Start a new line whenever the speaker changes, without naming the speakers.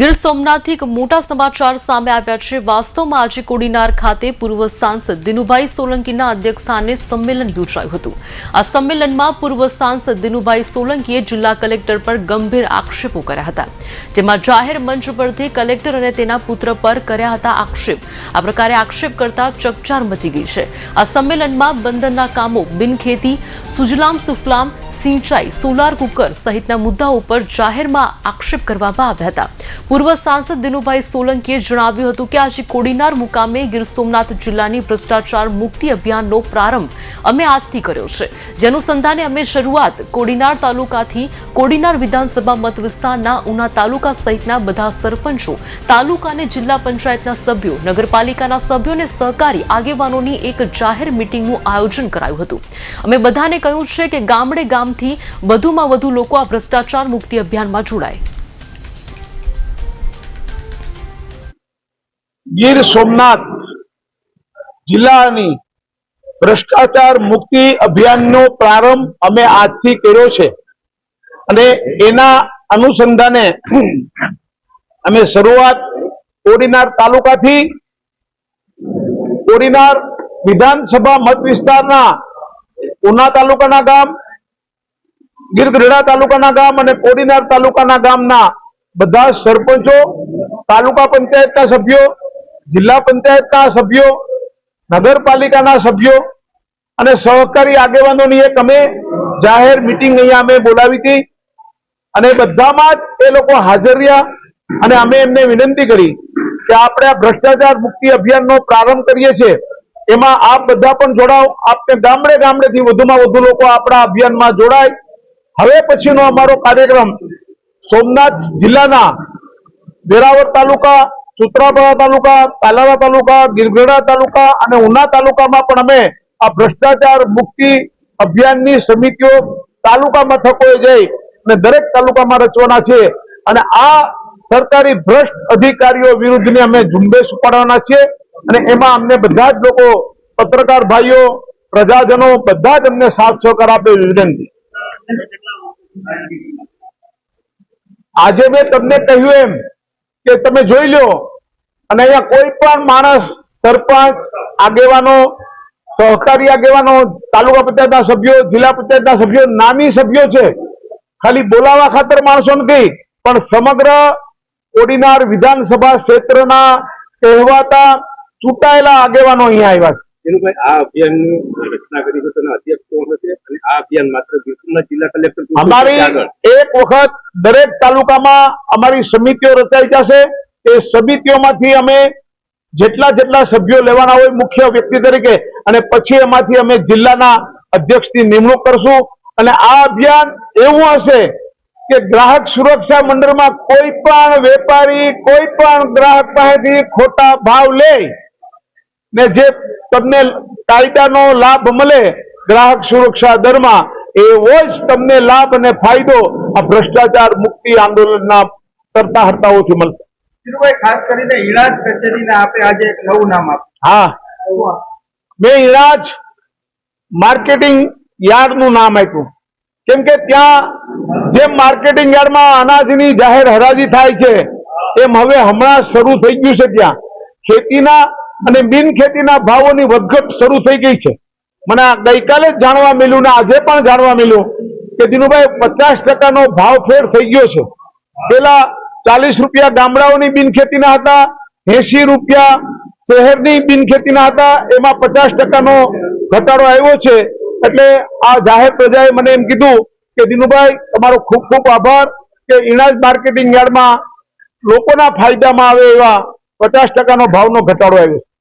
ગીર સોમનાથથી એક મોટા સમાચાર સામે આવ્યા છે. વાસ્તવમાં આજે કોડીનાર ખાતે પૂર્વ સાંસદ દિનુભાઈ સોલંકીના અધ્યક્ષસ્થાને સંમેલન યોજાયું હતું. આ સંમેલનમાં પૂર્વ સાંસદ દિનુભાઈ સોલંકીએ જિલ્લા કલેક્ટર પર ગંભીર આક્ષેપો કર્યા હતા. જેમાં જાહેર મંચ પરથી કલેક્ટર અને તેના પુત્ર પર કર્યા હતા આક્ષેપ. આ પ્રકારે આક્ષેપ કરતા ચકચાર મચી ગઈ છે. આ સંમેલનમાં બંદરના કામો બિનખેતી, સુજલામ સુફલામ, સિંચાઈ, સોલાર કુકર સહિતના મુદ્દાઓ પર જાહેરમાં આક્ષેપ કરવામાં આવ્યા હતા. પૂર્વ સાંસદ દિનુભાઈ સોલંકીએ જણાવ્યું હતું કે આજે કોડીનાર મુકામે ગીર સોમનાથ જિલ્લાની ભ્રષ્ટાચાર મુક્તિ અભિયાનનો પ્રારંભ અમે આજથી કર્યો છે. જેનુસંધાને અમે શરૂઆત કોડીનાર તાલુકાથી કોડીનાર વિધાનસભા મત વિસ્તારના ઉના તાલુકા સહિતના બધા સરપંચો, તાલુકા અને જિલ્લા પંચાયતના સભ્યો, નગરપાલિકાના સભ્યો અને સહકારી આગેવાનોની એક જાહેર મિટિંગનું આયોજન કરાયું હતું. અમે બધાને કહ્યું છે કે ગામડે ગામથી વધુમાં વધુ લોકો આ ભ્રષ્ટાચાર મુક્તિ અભિયાનમાં જોડાય.
ગીર સોમનાથ જિલ્લાની ભ્રષ્ટાચાર મુક્તિ અભિયાનનો પ્રારંભ અમે આજથી કર્યો છે. અને એના અનુસંધાને અમે શરૂઆત કોડીનાર તાલુકાથી કોડીનાર વિધાનસભા મત વિસ્તારના ઉના તાલુકાના ગામ ગીરગઢડા તાલુકાના ગામ અને કોડીનાર તાલુકાના ગામના બધા સરપંચો, તાલુકા પંચાયતના સભ્યો જિલ્લા પંચાયતના સભ્યો, નગરપાલિકાના સભ્યો અને સહકારી આગેવાનોની એક અમે જાહેર મિટિંગ અહીંયા અમે બોલાવી હતી. અને બધામાં જ એ લોકો હાજર રહ્યા અને અમે એમને વિનંતી કરી કે આપણે આ ભ્રષ્ટાચાર મુક્તિ અભિયાનનો પ્રારંભ કરીએ છીએ. એમાં આપ બધા પણ જોડાઓ. આપને ગામડે ગામડેથી વધુમાં વધુ લોકો આપણા અભિયાનમાં જોડાય. હવે પછીનો અમારો કાર્યક્રમ સોમનાથ જિલ્લાના વેરાવળ તાલુકા સુત્રાપાડા તાલુકા તાલાલા તાલુકા ગીરગઢડા તાલુકા અને ઉના તાલુકામાં પણ અમે આ ભ્રષ્ટાચાર મુક્તિ અભિયાનની સમિતિઓ તાલુકા મથકોએ જઈ અને દરેક તાલુકામાં રચવાના છે અને આ સરકારી ભ્રષ્ટ અધિકારીઓ વિરુદ્ધની અમે ઝુંબેશ ઉપાડવાના છીએ. અને એમાં અમને બધા જ લોકો, પત્રકાર ભાઈઓ, પ્રજાજનો બધા જ અમને સાથ સહકાર આપે વિનંતી. આજે મેં તમને કહ્યું એમ કે તમે જોઈ લો. અને અહીંયા કોઈ પણ માણસ, સરપંચ, આગેવાનો, સહકારી આગેવાનો, તાલુકા પંચાયતના સભ્યો, જિલ્લા પંચાયતના સભ્યો, નામી સભ્યો છે. ખાલી બોલાવા ખાતર માણસો નથી, પણ સમગ્ર કોડીનાર વિધાનસભા ક્ષેત્રના કહેવાતા ચૂંટાયેલા આગેવાનો અહીંયા આવ્યા છે.
આ અભિયાનની રચના કરી અધ્યક્ષ કોણ આ અભિયાન માત્ર ગીર જિલ્લા કલેક્ટર
અમારી એક વખત દરેક તાલુકામાં અમારી સમિતિઓ રચાઈ જશે. એ સમિતિઓમાંથી અમે જેટલા જેટલા સભ્યો લેવાના હોય મુખ્ય વ્યક્તિ તરીકે અને પછી એમાંથી અમે જિલ્લાના અધ્યક્ષની નિમણૂક કરશું. અને આ અભિયાન એવું હશે કે ગ્રાહક સુરક્ષા મંડળમાં કોઈ પણ વેપારી કોઈ પણ ગ્રાહક પાસેથી ખોટા ભાવ લે ને જે તમને કાયદાનો લાભ મળે ગ્રાહક સુરક્ષા દરમાં એવો જ તમને લાભ અને ફાયદો આ ભ્રષ્ટાચાર મુક્તિ આંદોલનના કરતા હર્તાઓથી મળશે.
ખાસ કરીને ઈલાજ કચેરીને આપણે આજે એક નવું નામ
હા. મેં ઇલાજ માર્કેટિંગ યાર્ડનું નામ આપ્યું. કેમ કે ત્યાં જે માર્કેટિંગ યાર્ડમાં અનાજની જાહેર હરાજી થાય છે એમ હવે હમણાં શરૂ થઈ ગયું છે ત્યાં. ખેતીના અને બિન ખેતીના ભાવોની વધઘટ શરૂ થઈ ગઈ છે. મને ગઈકાલે જ જાણવા મળ્યું ને આજે પણ જાણવા મળ્યું કે દિનુભાઈ પચાસ ટકાનો ભાવ ફેર થઈ ગયો છે. પેલા ચાલીસ રૂપિયા ગામડાઓની બિન ખેતીના હતા એસી રૂપિયા શહેરની બિન ખેતીના હતા, એમાં પચાસ ટકાનો ઘટાડો આવ્યો છે. એટલે આ જાહેર પ્રજાએ મને એમ કીધું કે દિનુભાઈ તમારો ખૂબ ખૂબ આભાર કે ઇણાજ માર્કેટિંગ યાર્ડમાં લોકોના ફાયદામાં આવે એવા પચાસ ટકાનો ભાવનો ઘટાડો આવ્યો છે.